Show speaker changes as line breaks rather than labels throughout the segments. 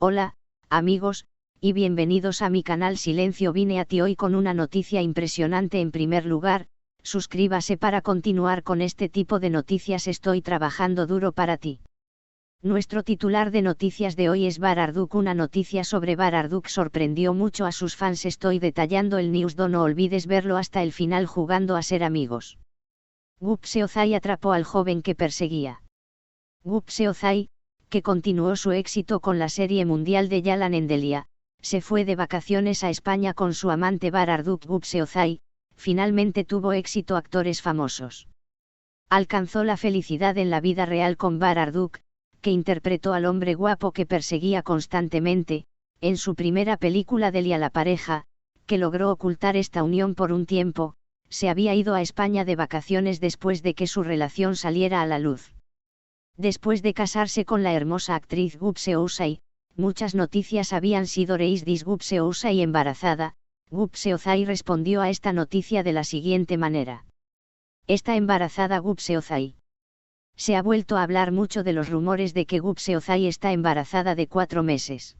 Hola, amigos, y bienvenidos a mi canal Silencio. Vine a ti hoy con una noticia impresionante en primer lugar, suscríbase para continuar con este tipo de noticias. Estoy trabajando duro para ti. Nuestro titular de noticias de hoy es Bararduk. Una noticia sobre Bararduk sorprendió mucho a sus fans. Estoy detallando el news. No olvides verlo hasta el final jugando a ser amigos. Gupse Ozai atrapó al joven que perseguía. Gupse Ozai, que continuó su éxito con la serie mundial de Yalan Endelia, se fue de vacaciones a España con su amante Bararduk Gupse Ozai, finalmente tuvo éxito actores famosos. Alcanzó la felicidad en la vida real con Bararduk, que interpretó al hombre guapo que perseguía constantemente, en su primera película Delia la pareja, que logró ocultar esta unión por un tiempo, se había ido a España de vacaciones después de que su relación saliera a la luz. Después de casarse con la hermosa actriz Gupse Ousay, muchas noticias habían sido reisdis Gupse Ousay embarazada, Gupse Ozai respondió a esta noticia de la siguiente manera. Está embarazada Gupse Ozai. Se ha vuelto a hablar mucho de los rumores de que Gupse Ozai está embarazada de cuatro meses.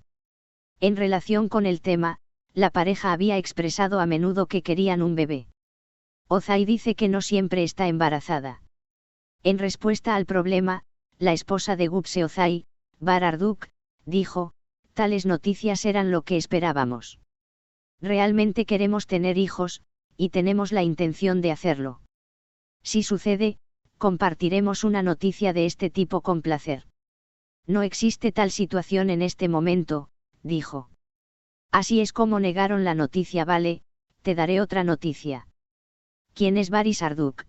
En relación con el tema, la pareja había expresado a menudo que querían un bebé. Ozai dice que no siempre está embarazada. En respuesta al problema, la esposa de Gupse Ozai, Bararduk, dijo, tales noticias eran lo que esperábamos. Realmente queremos tener hijos, y tenemos la intención de hacerlo. Si sucede, compartiremos una noticia de este tipo con placer. No existe tal situación en este momento, dijo. Así es como negaron la noticia, vale, te daré otra noticia. ¿Quién es Baris Arduk?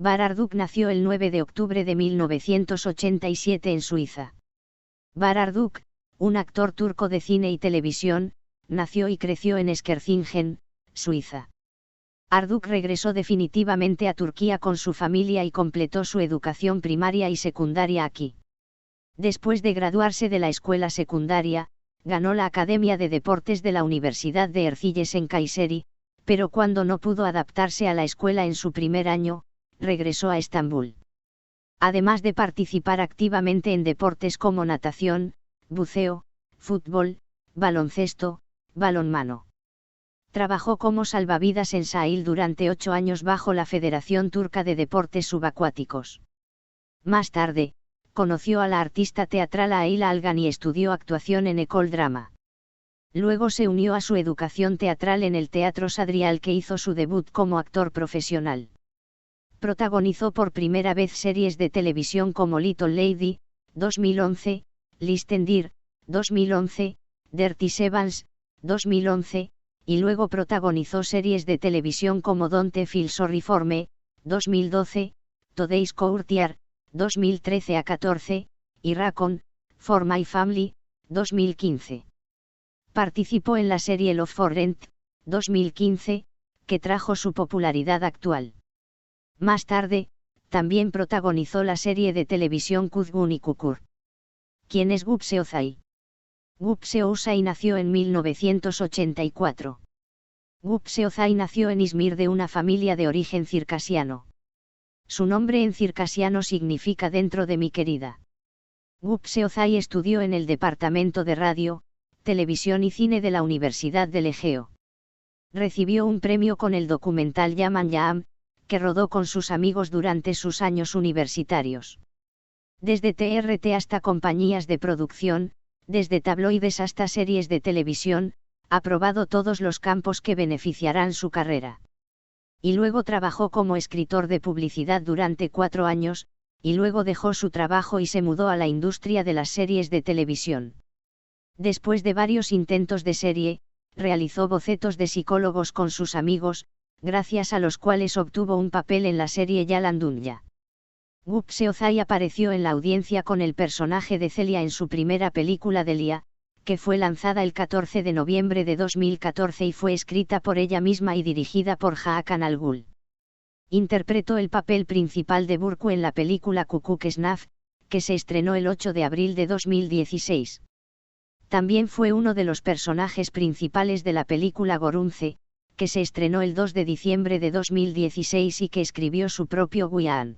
Bararduk nació el 9 de octubre de 1987 en Suiza. Bararduk, un actor turco de cine y televisión, nació y creció en Eskerzingen, Suiza. Arduk regresó definitivamente a Turquía con su familia y completó su educación primaria y secundaria aquí. Después de graduarse de la escuela secundaria, ganó la Academia de Deportes de la Universidad de Ercilles en Kayseri, pero cuando no pudo adaptarse a la escuela en su primer año, regresó a Estambul. Además de participar activamente en deportes como natación, buceo, fútbol, baloncesto, balonmano. Trabajó como salvavidas en Sahil durante ocho años bajo la Federación Turca de Deportes Subacuáticos. Más tarde, conoció a la artista teatral Aila Algan y estudió actuación en Ecole Drama. Luego se unió a su educación teatral en el Teatro Sadrial que hizo su debut como actor profesional protagonizó por primera vez series de televisión como Little Lady, 2011, Listendir, 2011, Dirty Sevens, 2011, y luego protagonizó series de televisión como Don't Feel Sorry for Me, 2012, Today's Courtier, 2013 a 14, y Racon, For My Family, 2015. Participó en la serie Love for Rent, 2015, que trajo su popularidad actual. Más tarde, también protagonizó la serie de televisión Kuzgun y Kukur. ¿Quién es Gupse Ozai? Gupse Ozai nació en 1984. Gupse Ozai nació en Izmir de una familia de origen circasiano. Su nombre en circasiano significa dentro de mi querida. Gupse Ozai estudió en el Departamento de Radio, Televisión y Cine de la Universidad del Egeo. Recibió un premio con el documental Yaman Yam, que rodó con sus amigos durante sus años universitarios. Desde TRT hasta compañías de producción, desde tabloides hasta series de televisión, ha probado todos los campos que beneficiarán su carrera. Y luego trabajó como escritor de publicidad durante cuatro años, y luego dejó su trabajo y se mudó a la industria de las series de televisión. Después de varios intentos de serie, realizó bocetos de psicólogos con sus amigos, gracias a los cuales obtuvo un papel en la serie Yalandunya. Gupse Ozai apareció en la audiencia con el personaje de Celia en su primera película Delia, que fue lanzada el 14 de noviembre de 2014 y fue escrita por ella misma y dirigida por Haakan Al-Ghul. Interpretó el papel principal de Burku en la película Kukuk Snaf, que se estrenó el 8 de abril de 2016. También fue uno de los personajes principales de la película Gorunce, que se estrenó el 2 de diciembre de 2016 y que escribió su propio Guián.